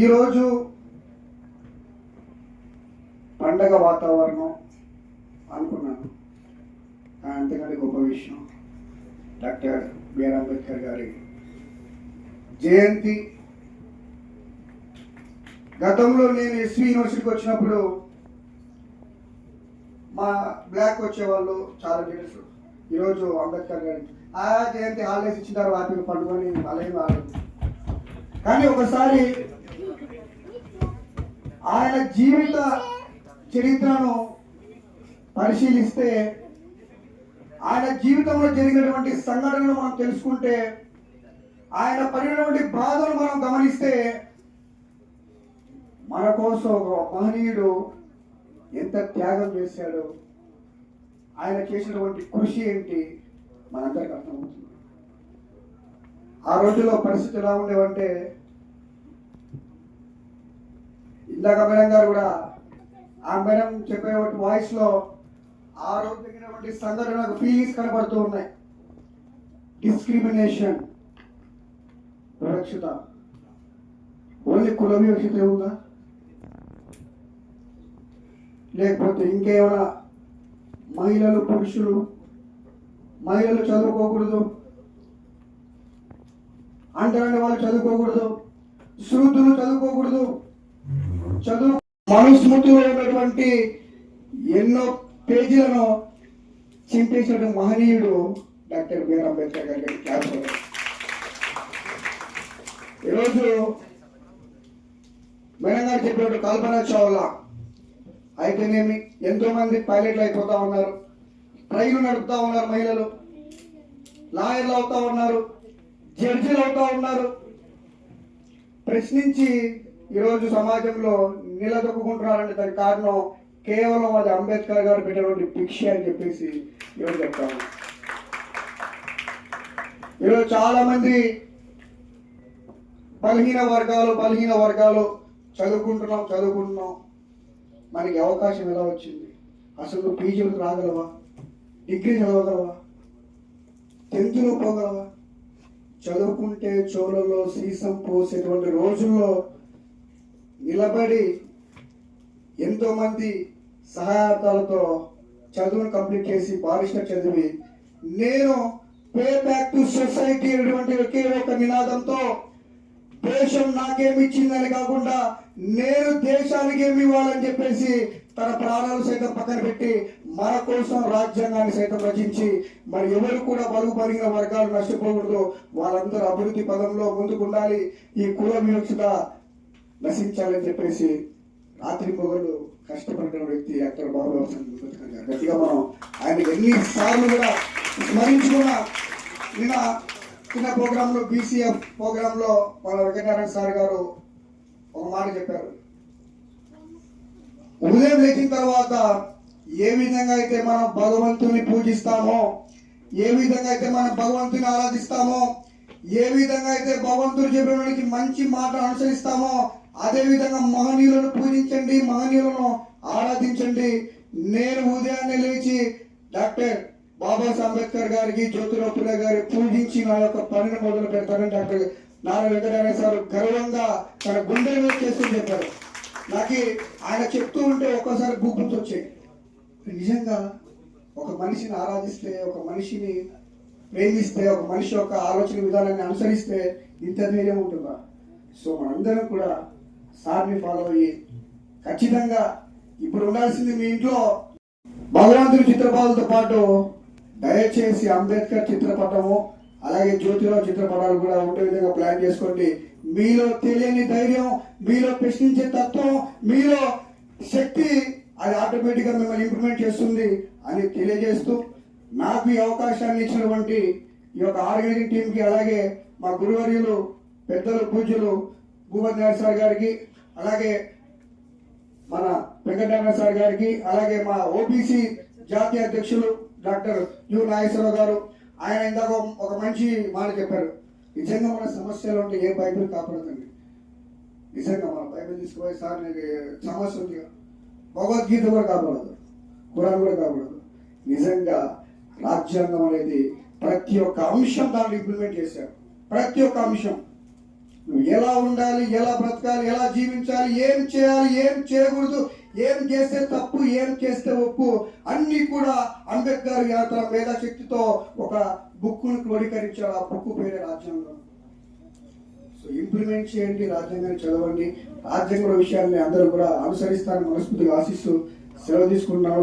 ఈరోజు పండగ వాతావరణం అనుకున్నాను. కానీ అంతకంటే గొప్ప విషయం డాక్టర్ బిఆర్ అంబేద్కర్ గారి జయంతి. గతంలో నేను ఎస్వి యూనివర్సిటీకి వచ్చినప్పుడు మా బ్లాక్ వచ్చేవాళ్ళు చాలా తెలుసు ఈరోజు అంబేద్కర్ గారి ఆ జయంతి హాలిడేస్ ఇచ్చిన తర్వాత పండుగని పండుకొని అలాగే వాళ్ళు కానీ ఒకసారి ఆయన జీవిత చరిత్రను పరిశీలిస్తే ఆయన జీవితంలో జరిగినటువంటి సంఘటనలు మనం తెలుసుకుంటే ఆయన పడినటువంటి బాధలు మనం గమనిస్తే మన కోసం ఒక మహనీయుడు ఎంత త్యాగం చేశాడు ఆయన చేసినటువంటి కృషి ఏంటి మనందరికి అర్థమవుతుంది. ఆ రోజుల్లో పరిస్థితి ఎలా ఉండేవంటే ఇందాక మేడం గారు కూడా ఆ మేడం చెప్పేటువంటి వాయిస్లో ఆ రోజు జరిగినటువంటి సంఘటనకు ఫీలింగ్స్ కనబడుతూ ఉన్నాయి. డిస్క్రిమినేషన్ వివక్షత ఓన్లీ కుల వివక్షత ఉందా? లేకపోతే ఇంకేమైనా మహిళలు పురుషులు మహిళలు చదువుకోకూడదు. అంటరాని వాళ్ళు చదువుకోకూడదు. శృద్ధులు చదువుకోకూడదు. చదువు మనుస్మృతిలో ఉన్నటువంటి ఎన్నో పేజీలను చింపేసిన మహనీయుడు డాక్టర్ బిఆర్ అంబేద్కర్ గారి క్లాసులో ఈరోజు మేడం గారు చెప్పినట్టు కల్పన చావ్లా. అయితేనేమి ఎంతో మంది పైలట్లు అయిపోతా ఉన్నారు. ట్రైన్లు నడుపుతా ఉన్నారు మహిళలు. లాయర్లు అవుతా ఉన్నారు. జడ్జిలు అవుతా ఉన్నారు. ప్రశ్నించి ఈరోజు సమాజంలో నిలదొక్కుంటున్నారంటే దానికి కారణం కేవలం అది అంబేద్కర్ గారు పెట్టినటువంటి భిక్ష అని చెప్పేసి ఈరోజు చెప్తాను ఈరోజు చాలా మంది బలహీన వర్గాలు బలహీన వర్గాలు చదువుకుంటున్నాం చదువుకుంటున్నాం. మనకి అవకాశం ఎలా వచ్చింది? అసలు పీజీలకు రాగలవా? డిగ్రీ చదవగలవా? టెన్త్లో పోగలవా? చదువుకుంటే చోళలో సీసం పోసేటువంటి రోజుల్లో నిలబడి ఎంతోమంది సహాయార్థాలతో చదువును కంప్లీట్ చేసి బారిస్టర్ చదివి నేను పే బ్యాక్ టు సొసైటీ అనేటువంటి ఒకే ఒక నినాదంతో దేశం నాకేమి ఇచ్చిందని కాకుండా నేను దేశానికి ఏమి ఇవ్వాలని చెప్పేసి తన ప్రాణాలు సైతం పక్కన పెట్టి మన కోసం రాజ్యాంగాన్ని సైతం రచించి మరి ఎవరు కూడా బరువు పరిగిన వర్గాలు నష్టపోకూడదు. వాళ్ళందరూ అభివృద్ధి పదంలో ముందుకు ఉండాలి. ఈ కుల వివక్షత నశించాలని చెప్పేసి రాత్రి పొగలు కష్టపడిన వ్యక్తి అక్కడ బాబు అంబేద్కర్ గట్టిగా మనం ఆయన ఎన్నిసార్లు కూడా స్మరించుకున్నా నిన్న చిన్న ప్రోగ్రామ్లో బీసీఎఫ్ ప్రోగ్రామ్లో మన వెంకటనారాయణ సార్ గారు ఒక మాట చెప్పారు. ఉదయం లేచిన తర్వాత ఏ విధంగా అయితే మనం భగవంతుని పూజిస్తామో ఏ విధంగా అయితే మనం భగవంతుని ఆరాధిస్తామో ఏ విధంగా అయితే భగవంతుడు చెప్పినటువంటి మంచి మాట అనుసరిస్తామో అదే విధంగా మహనీయులను పూజించండి మహనీయులను ఆరాధించండి. నేను ఉదయాన్నే లేచి డాక్టర్ బాబాసాహెబ్ అంబేద్కర్ గారికి జ్యోతిరావు పులే గారి పూజించి నా యొక్క పనిని మొదలు పెడతానని డాక్టర్ నారా వెంకటనారాయణ సార్ గర్వంగా తన గుండె మీద చేస్తూ చెప్పారు. నాకు ఆయన చెప్తూ ఉంటే ఒక్కసారి గుర్తొచ్చాయి నిజంగా ఒక మనిషిని ఆరాధిస్తే ఒక మనిషిని ప్రేమిస్తే ఒక మనిషి యొక్క ఆలోచన విధానాన్ని అనుసరిస్తే ఇంత ధైర్యం ఉంటుందా? సో మనందరం కూడా సార్ని ఫాలో అయ్యి ఖచ్చితంగా ఇప్పుడు ఉండాల్సింది మీ ఇంట్లో భగవంతుడి చిత్రపటాలతో పాటు దయచేసి అంబేద్కర్ చిత్రపటము అలాగే జ్యోతిరావు చిత్రపటాలు కూడా ఉండే విధంగా ప్లాన్ చేసుకోండి. మీలో తెలియని ధైర్యం మీలో ప్రశ్నించే తత్వం మీలో శక్తి అది ఆటోమేటిక్గా మిమ్మల్ని ఇంప్రూవ్మెంట్ చేస్తుంది అని తెలియజేస్తూ నాకు ఈ అవకాశాన్ని ఇచ్చినటువంటి ఈ యొక్క ఆర్గనైజింగ్ టీంకి అలాగే మా గురువర్యులు పెద్దలు పూజ్యులు భూపతి సార్ గారికి అలాగే మన వెంకటనారాయణ సార్ గారికి అలాగే మా ఓబీసీ జాతీయ అధ్యక్షులు డాక్టర్ యు నాగేశ్వరరావు గారు ఆయన ఇందాక ఒక మంచి మాట చెప్పారు. నిజంగా మన సమస్యలు ఉంటే ఏ బైబిల్ కాపాడుతుంది నిజంగా మన బైబిల్ తీసుకుపోయి సార్ నీకు సమస్య ఉంది. భగవద్గీత కూడా కాపాడదు. కురాన్ కూడా కాపాడదు. నిజంగా రాజ్యాంగం అనేది ప్రతి ఒక్క అంశం దాన్ని ఇంప్లిమెంట్ చేశారు. ప్రతి ఒక్క అంశం. నువ్వు ఎలా ఉండాలి ఎలా బ్రతకాలి ఎలా జీవించాలి ఏం చేయాలి ఏం చేయకూడదు ఏం చేస్తే తప్పు ఏం చేస్తే ఒప్పు అన్ని కూడా అంబేద్కర్ యాత్ర మేధాశక్తితో ఒక బుక్కును క్రోడీకరించాడు ఆ బుక్ పేరే రాజ్యాంగం. సో ఇంప్లిమెంట్ చేయండి రాజ్యాంగాన్ని చదవండి. రాజ్యాంగ విషయాన్ని అందరూ కూడా అనుసరిస్తారని మనస్ఫూర్తిగా ఆశిస్తూ సెలవు తీసుకుంటున్నాను.